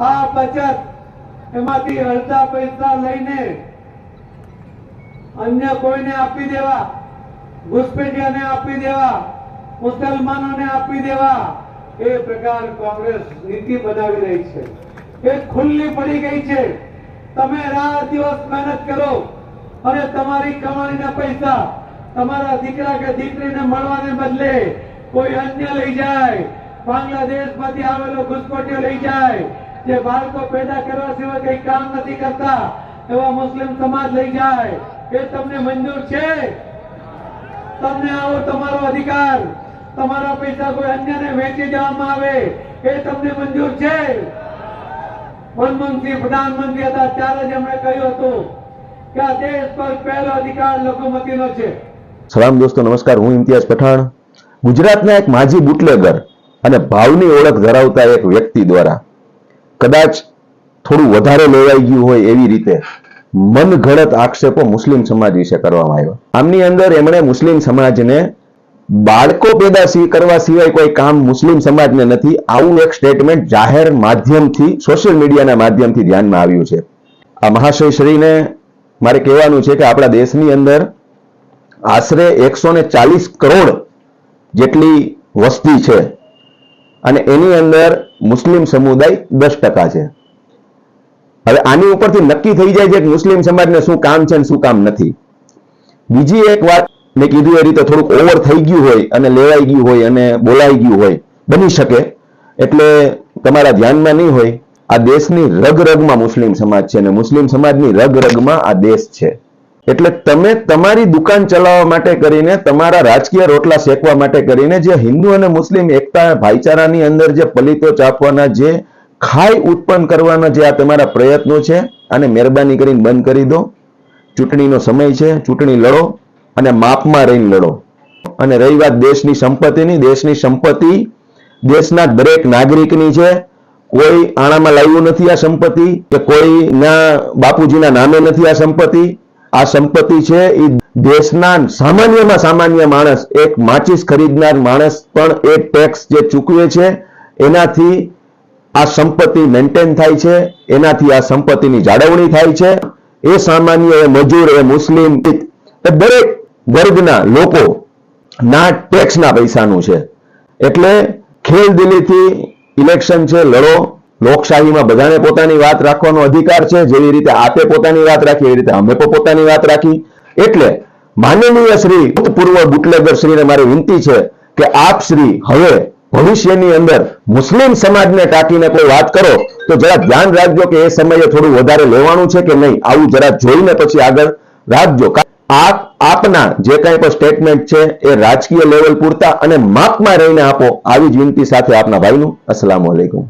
આ બચત એમાંથી અડધા પૈસા લઈને અન્ય કોઈને આપી દેવા ઘુસપેટિયાને આપી દેવા, મુસલમાનોને આપી દેવા, એ પ્રકાર કોંગ્રેસ નીતિ બનાવી રહી છે. એ ખુલ્લી પડી ગઈ છે. તમે રાત દિવસ મહેનત કરો અને તમારી કમાણીના પૈસા તમારા દીકરા કે દીકરીને મળવાને બદલે કોઈ અન્ય લઈ જાય. બાંગ્લાદેશમાંથી આવેલો ઘુસપેઠિયો લઈ જાય. જે બાળકો પેદા કરવા સિવાય કઈ કામ નથી કરતા, એવા મુસ્લિમ સમાજ લઈ જાય. એ તમને મંજૂર છે? તમને આવો તમારો અધિકાર. તમારા પૈસા કોઈ અન્યને વેચી દેવામાં આવે. એ તમને મંજૂર છે? મનમોહનસિંહ પ્રધાનમંત્રી હતા, ત્યારે જ એમણે કહ્યું હતું કે આ દેશ પર પહેલો અધિકાર લઘુમતીનો છે. સલામ દોસ્તો, નમસ્કાર. હું ઇમ્તિયાઝ પઠાણ. ગુજરાતના એક માજી બુટલેગર અને ભાવની ઓળખ ધરાવતા એક વ્યક્તિ દ્વારા કદાચ થોડું વધારે લેવાઈ ગયું હોય એવી રીતે મનગણત આક્ષેપો મુસ્લિમ સમાજ વિશે કરવામાં આવ્યો. આમની અંદર એમણે મુસ્લિમ સમાજને બાળકો પેદા કરવા સિવાય કોઈ કામ મુસ્લિમ સમાજને નથી. આવું એક સ્ટેટમેન્ટ જાહેર માધ્યમથી સોશિયલ મીડિયાના માધ્યમથી ધ્યાનમાં આવ્યું છે. આ મહાશય શ્રીને મારે કહેવાનું છે કે આપણા દેશની અંદર આશરે એકસો ને ચાલીસ કરોડ જેટલી વસ્તી છે. અને એની અંદર મુસ્લિમ સમુદાય દસ ટકા છે. હવે આની ઉપરથી નક્કી થઈ જાય છે કે મુસ્લિમ સમાજને શું કામ છે અને શું કામ નથી. બીજી એક વાત મેં કીધું એ રીતે થોડુંક ઓવર થઈ ગયું હોય અને લેવાઈ ગયું હોય અને બોલાઈ ગયું હોય, બની શકે. એટલે તમારા ધ્યાનમાં નહીં હોય, આ દેશની રગ રગમાં મુસ્લિમ સમાજ છે અને મુસ્લિમ સમાજની રગ રગમાં આ દેશ છે. એટલે તમે તમારી દુકાન ચલાવવા માટે કરીને, તમારા રાજકીય રોટલા શેકવા માટે કરીને, જે હિન્દુ અને મુસ્લિમ એકતા ભાઈચારાની અંદર જે પલિતો ચાપવાના, જે ખાઈ ઉત્પન્ન કરવાના જે આ તમારા પ્રયત્નો છે, આને મહેરબાની કરીને બંધ કરી દો. ચૂંટણીનો સમય છે, ચૂંટણી લડો અને માપમાં રહીને લડો. અને રહી વાત દેશની સંપત્તિની. દેશની સંપત્તિ દેશના દરેક નાગરિકની છે. કોઈ આણામાં લાવ્યું નથી આ સંપત્તિ કે કોઈના બાપુજીના નામે નથી આ સંપત્તિ. આ સંપત્તિ છે એ દેશના સામાન્યમાં સામાન્ય માણસ, એક માચીસ ખરીદનાર માણસ પણ એ ટેક્સ જે ચૂકવે છે, એનાથી આ સંપત્તિ મેન્ટેન થાય છે, એનાથી આ સંપત્તિની જાળવણી થાય છે. એ સામાન્ય, એ મજૂર, એ મુસ્લિમ દરેક વર્ગના લોકો ના ટેક્સના પૈસાનું છે. એટલે ખેલદિલીથી ઇલેક્શન છે, લડો. લોકશાહીમાં બધાને પોતાની વાત રાખવાનો અધિકાર છે, જેવી રીતે આપે પોતાની વાત રાખી, એવી રીતે અમે પોતાની વાત રાખી. એટલે માનનીય શ્રી ભૂતપૂર્વ બુટલેગર શ્રીને મારી વિનંતી છે કે આપ શ્રી હવે ભવિષ્યની અંદર મુસ્લિમ સમાજને ટાંકીને કોઈ વાત કરો, તો જરા ધ્યાન રાખજો કે એ સમયે થોડું વધારે લેવાનું છે કે નહીં. આવું જરા જોઈને પછી આગળ રાખજો. આપ, આપના જે કાંઈ પણ સ્ટેટમેન્ટ છે એ રાજકીય લેવલ પૂરતા અને માપમાં રહીને આપો. આવી જ વિનંતી સાથે આપના ભાઈનું અસલામ વાલેકુમ